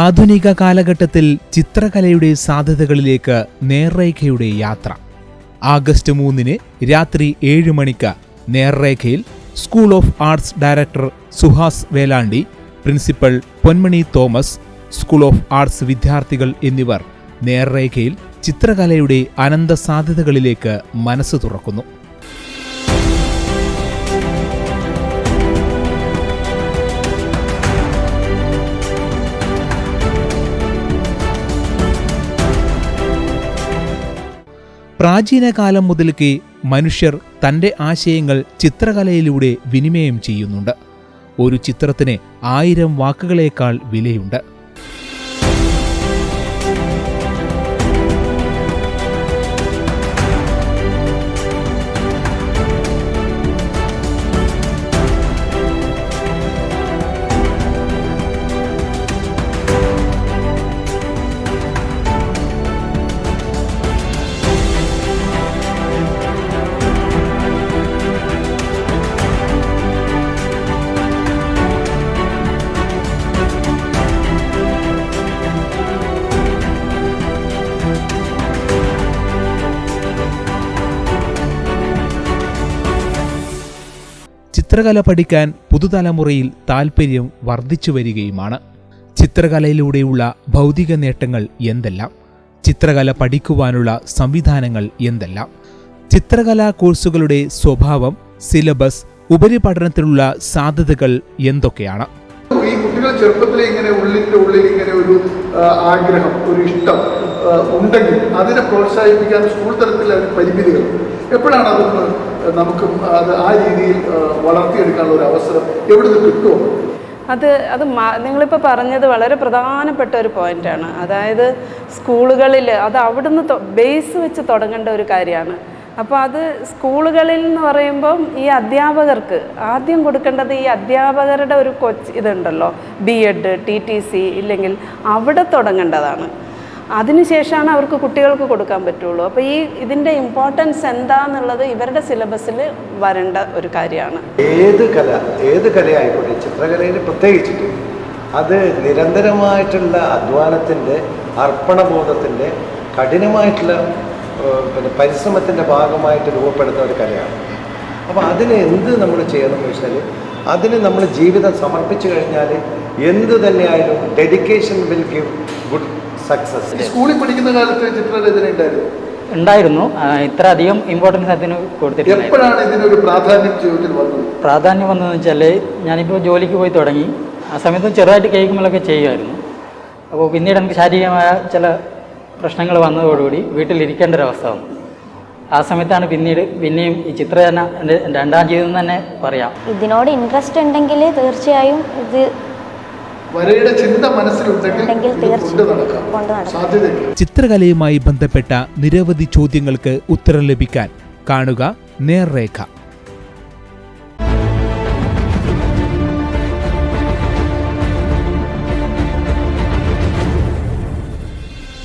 ആധുനിക കാലഘട്ടത്തിൽ ചിത്രകലയുടെ സാധ്യതകളിലേക്ക് നേർരേഖയുടെ യാത്ര. ആഗസ്റ്റ് മൂന്നിന് രാത്രി ഏഴ് മണിക്ക് നേർരേഖയിൽ school of arts director Suhas Velandi principal Ponmani Thomas school of arts വിദ്യാർത്ഥികൾ എന്നിവർ നേർരേഖയിൽ ചിത്രകലയുടെ അനന്ത സാധ്യതകളിലേക്ക് മനസ്സ് തുറക്കുന്നു. പ്രാചീന കാലം മുതൽക്കേ മനുഷ്യർ തന്റെ ആശയങ്ങൾ ചിത്രകലയിലൂടെ വിനിമയം ചെയ്യുന്നുണ്ട്. ഒരു ചിത്രത്തിന് ആയിരം വാക്കുകളേക്കാൾ വിലയുണ്ട്. ചിത്രകല പഠിക്കാൻ പുതുതലമുറയിൽ താൽപ്പര്യം വർദ്ധിച്ചു വരികയുമാണ്. ചിത്രകലയിലൂടെയുള്ള ഭൗതിക നേട്ടങ്ങൾ എന്തെല്ലാം? ചിത്രകല പഠിക്കുവാനുള്ള സംവിധാനങ്ങൾ എന്തെല്ലാം? ചിത്രകലാ കോഴ്സുകളുടെ സ്വഭാവം സിലബസ് ഉപരിപഠനത്തിനുള്ള സാധ്യതകൾ എന്തൊക്കെയാണ്? ഈ കുട്ടികൾ ചെറുപ്പത്തിലെ ഇങ്ങനെ ഉള്ളിന്റെ ഉള്ളിൽ ഇങ്ങനെ ഒരു ആഗ്രഹം ഒരു ഇഷ്ടം. ഉണ്ടെങ്കിൽ അതിനെ പ്രോത്സാഹിപ്പിക്കാൻ സ്കൂൾ തലത്തിൽ അതിന് പരിമിതികൾ. എപ്പോഴാണ് അതൊന്ന് നമുക്ക് അത് ആ രീതിയിൽ വളർത്തിയെടുക്കാനുള്ള ഒരു അവസരം എവിടെ നിന്ന് കിട്ടുമോ അത് അത് നിങ്ങളിപ്പോൾ പറഞ്ഞത് വളരെ പ്രധാനപ്പെട്ട ഒരു പോയിന്റാണ്. അതായത് സ്കൂളുകളിൽ അത് അവിടുന്ന് ബേസ് വെച്ച് തുടങ്ങേണ്ട ഒരു കാര്യമാണ്. അപ്പോൾ അത് സ്കൂളുകളിൽ എന്ന് പറയുമ്പം ഈ അധ്യാപകർക്ക് ആദ്യം കൊടുക്കേണ്ടത് ഈ അധ്യാപകരുടെ ഒരു കൊച്ച് ഇതുണ്ടല്ലോ B Ed T T C ഇല്ലെങ്കിൽ അവിടെ തുടങ്ങേണ്ടതാണ്. അതിനുശേഷമാണ് അവർക്ക് കുട്ടികൾക്ക് കൊടുക്കാൻ പറ്റുള്ളൂ. അപ്പോൾ ഈ ഇതിന്റെ ഇമ്പോർട്ടൻസ് എന്താന്നുള്ളത് ഇവരുടെ സിലബസിൽ വരേണ്ട ഒരു കാര്യമാണ്. ഏത് കല ഏത് കലയായിക്കോട്ടെ ചിത്രകലയിൽ പ്രത്യേകിച്ചിട്ട് അത് നിരന്തരമായിട്ടുള്ള അധ്വാനത്തിന്റെ അർപ്പണബോധത്തിന്റെ കഠിനമായിട്ടുള്ള പിന്നെ പരിശ്രമത്തിന്റെ ഭാഗമായിട്ട് രൂപപ്പെടുന്ന ഒരു കലയാണ്. അപ്പോൾ അതിന് എന്ത് നമ്മൾ ചെയ്യണം എന്ന് വെച്ചാൽ അതിന് നമ്മൾ ജീവിതം സമർപ്പിച്ചു കഴിഞ്ഞാൽ എന്ത് തന്നെയായാലും dedication will give good success സ്കൂളിൽ പഠിക്കുന്ന കാലത്ത് ചിത്രരചന ഉണ്ടായിരുന്നു? ഉണ്ടായിരുന്നു. ഇത്ര അധികം ഇമ്പോർട്ടൻസ് അതിന് കൊടുത്തിട്ടുണ്ട് എപ്പോഴാണ് ഇതിനൊരു പ്രാധാന്യം ജീവിതത്തിൽ വന്നത്? പ്രാധാന്യം വന്നതെന്ന് വെച്ചാൽ ഞാനിപ്പോൾ ജോലിക്ക് പോയി തുടങ്ങി. ആ സമയത്ത് ചെറുതായിട്ട് കേൾക്കുമ്പോഴൊക്കെ ചെയ്യുമായിരുന്നു. അപ്പോൾ പിന്നീട് എനിക്ക് ശാരീരികമായ ചില പ്രശ്നങ്ങൾ വന്നതോടുകൂടി വീട്ടിലിരിക്കേണ്ട ഒരു അവസ്ഥ വന്നു. ആ സമയത്താണ് പിന്നീട് പിന്നെയും ഈ ചിത്രരചന എന്റെ രണ്ടാം ജീവിതം തന്നെ പറയാം. ഇതിനോട് ഇൻട്രസ്റ്റ് ഉണ്ടെങ്കിൽ തീർച്ചയായും ഇത് വരയുടെ ചിന്ത മനസ്സിലുണ്ടെങ്കിൽ കൊണ്ട് നടക്കാം. സാധ്യതയുണ്ട് ചിത്രകലയുമായി ബന്ധപ്പെട്ട നിരവധി ചോദ്യങ്ങൾക്ക് ഉത്തരം ലഭിക്കാൻ കാണുക നേർരേഖ.